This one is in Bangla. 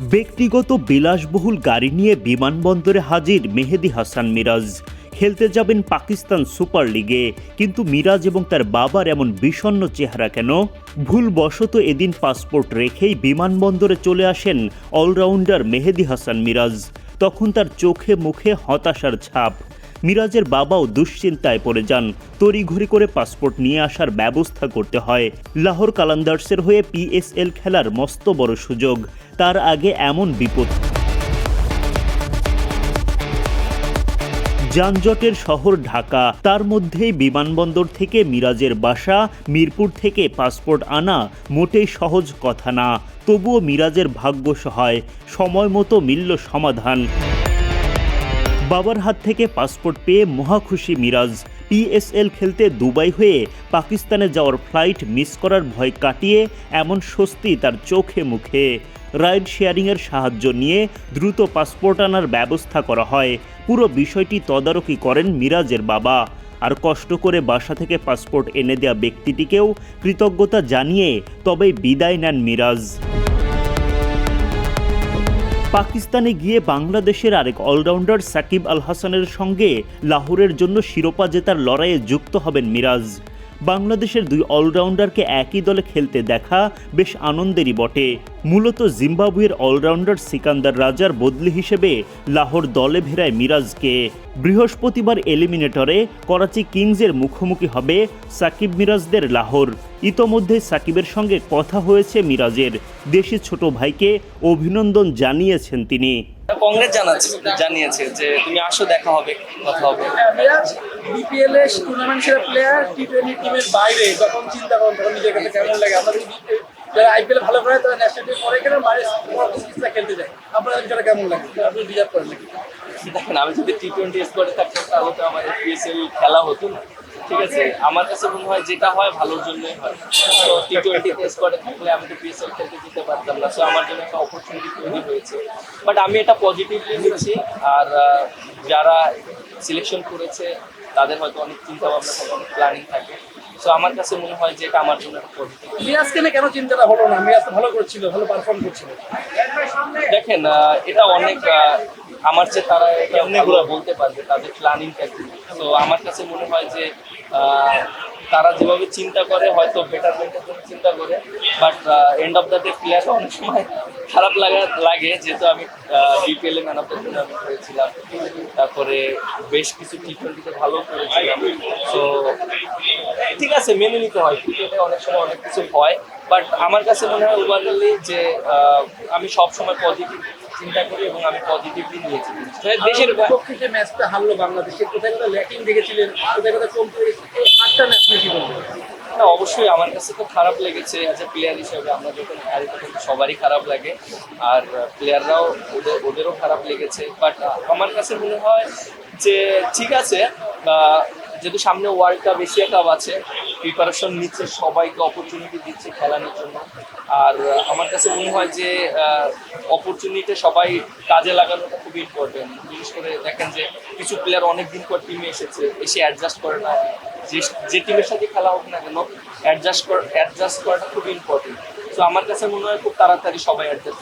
ব্যক্তিগত বিলাসবহুল গাড়ি নিয়ে বিমানবন্দরে হাজির মেহেদি হাসান মিরাজ। খেলতে যাবেন পাকিস্তান সুপার লিগে। কিন্তু মিরাজ এবং তার বাবার এমন বিষণ্ণ চেহারা কেন? ভুলবশত এদিন পাসপোর্ট রেখেই বিমানবন্দরে চলে আসেন অলরাউন্ডার মেহেদি হাসান মিরাজ। তখন তার চোখে মুখে হতাশার ছাপ। মিরাজের বাবাও দুশ্চিন্তায় পড়ে যান। তড়িঘড়ি করে পাসপোর্ট নিয়ে আসার ব্যবস্থা করতে হয়। লাহোর কালান্দার্সের হয়ে পিএসএল খেলার মস্ত বড় সুযোগ। তার আগে এমন বিপদ। যানজটের শহর ঢাকা। তার মধ্যেই বিমানবন্দর থেকে মিরাজের বাসা, মিরপুর থেকে পাসপোর্ট আনা মোটেই সহজ কথা না। তবুও মিরাজের ভাগ্য সহায়। সময় মতো মিলল সমাধান। বাবার হাত থেকে পাসপোর্ট পেয়ে মহাখুশি মিরাজ। পিএসএল খেলতে দুবাই হয়ে পাকিস্তানে যাওয়ার ফ্লাইট মিস করার ভয় কাটিয়ে এমন স্বস্তি তার চোখে মুখে। রাইড শেয়ারিংয়ের সাহায্য নিয়ে দ্রুত পাসপোর্ট আনার ব্যবস্থা করা হয়। পুরো বিষয়টি তদারকি করেন মিরাজের বাবা। আর কষ্ট করে বাসা থেকে পাসপোর্ট এনে দেওয়া ব্যক্তিটিকেও কৃতজ্ঞতা জানিয়ে তবেই বিদায় নেন মিরাজ। পাকিস্তানে গিয়ে বাংলাদেশের আরেক অলরাউন্ডার সাকিব আল হাসানের সঙ্গে লাহোরের জন্য শিরোপা জেতার লড়াইয়ে যুক্ত হবেন মিরাজ। বাংলাদেশের দুই অলরাউন্ডারকে একই দলে খেলতে দেখা বেশ আনন্দেরই বটে। মূলত জিম্বাবুয়ের অলরাউন্ডার সিকান্দার রাজার বদলি হিসেবে লাহোর দলে ভেড়ায় মিরাজকে। বৃহস্পতিবার এলিমিনেটরে করাচি কিংসের মুখোমুখি হবে সাকিব মিরাজদের লাহোর। ইতোমধ্যে সাকিবের সঙ্গে কথা হয়েছে মিরাজের। দেশি ছোট ভাইকে অভিনন্দন জানিয়েছেন তিনি। কংগ্রেস জানাচ্ছে জানিয়েছে যে তুমি আসো দেখা হবে কথা হবে। বিপিএল এর টুর্নামেন্ট সেরা প্লেয়ার টি টোয়েন্টি টিমের বাইরে যখন চিন্তা করেন তখন নিজের কাছে কেমন লাগে? আমাদের যারা আইপিএল ভালো করে তারা ন্যাশনাল টিম পরে কেন বাইরে চিকিৎসা খেলতে যায়। আপনাদের সেটা কেমন লাগে? আপনি ডিজার্ভ করেন নাকি? দেখেন আমি যদি টি টোয়েন্টি স্কোয়াডে থাকতাম তাহলে তো আমার পিএসএল খেলা হতো না। ঠিক আছে আমার কাছে মনে হয় যেটা হয় ভালোর জন্যই হয়। তো টি টোয়েন্টি স্কোয়াডে থাকলে আমি তো পিএসএল খেলতে যেতে পারতাম না সো আমার জন্য একটা অপরচুনিটি তৈরি হয়েছে। বাট আমি এটা পজিটিভলি নিচ্ছি আর যারা সিলেকশন করেছে তাদের হয়তো অনেক চিন্তা ভাবনা থাকে অনেক প্ল্যানিং থাকে। সো আমার কাছে মনে হয় যে এটা আমার জন্য একটা পজিটিভ মিরাজকে নিয়ে কেন চিন্তাটা হলো না? মিরাজ তো ভালো করছিল ভালো পারফর্ম করছিল। দেখেন এটা অনেক আমার চেয়ে তারা এটা অনেকগুলো বলতে পারবে, তাদের প্ল্যানিংটা কি? তো আমার কাছে মনে হয় যে তারা যেভাবে চিন্তা করে, হয়তো বেটারমেন্টের জন্য চিন্তা করে but end of the day প্লেয়ারটা অনেক সময় খারাপ লাগা, লাগে। যেহেতু আমি বিপিএল এ ম্যান অফ দ্য টুর্নামেন্ট হয়েছিলাম তারপরে বেশ কিছু টি টোয়েন্টিতে ভালো করেছিলাম। তো ঠিক আছে, মেনে নিতে হয়। ক্রিকেটে অনেক সময় অনেক কিছু হয়। বাট আমার কাছে মনে হয় ওভারঅলি যে আমি সব সময় পজিটিভ চিন্তা করি এবং আমি পজিটিভলি নিয়েছি। দেশের বা- পক্ষে যে ম্যাচটা হারলো বাংলাদেশে কোথায় কোথায় ল্যাকিং দেখেছিলেন কোথায় কোথায় কম পড়েছে এই আটটা ম্যাচ নিয়ে না অবশ্যই আমার কাছে তো খারাপ লেগেছে অ্যাজ এ প্লেয়ার হিসেবে আমরা যখন হারি তখন সবারই খারাপ লাগে। আর প্লেয়াররাও ওদের ওদেরও খারাপ লেগেছে। বাট আমার কাছে মনে হয় যে ঠিক আছে যেহেতু সামনে ওয়ার্ল্ড কাপ এশিয়া কাপ আছে প্রিপারেশন নিচ্ছে, সবাইকে অপরচুনিটি দিচ্ছে খেলানোর জন্য। আর আমার কাছে মনে হয় যে অপরচুনিটি সবাই কাজে লাগানোটা খুবই ইম্পর্টেন্ট বিশেষ করে দেখেন যে, কিছু প্লেয়ার অনেক দিন পর টিমে এসেছে, এসে অ্যাডজাস্ট করে না। যে যে টিমের সাথে খেলা হোক না কেন অ্যাডজাস্ট কর অ্যাডজাস্ট করাটা খুব ইম্পর্টেন্ট তো আমার কাছে মনে হয় খুব তাড়াতাড়ি সবাই অ্যাডজাস্ট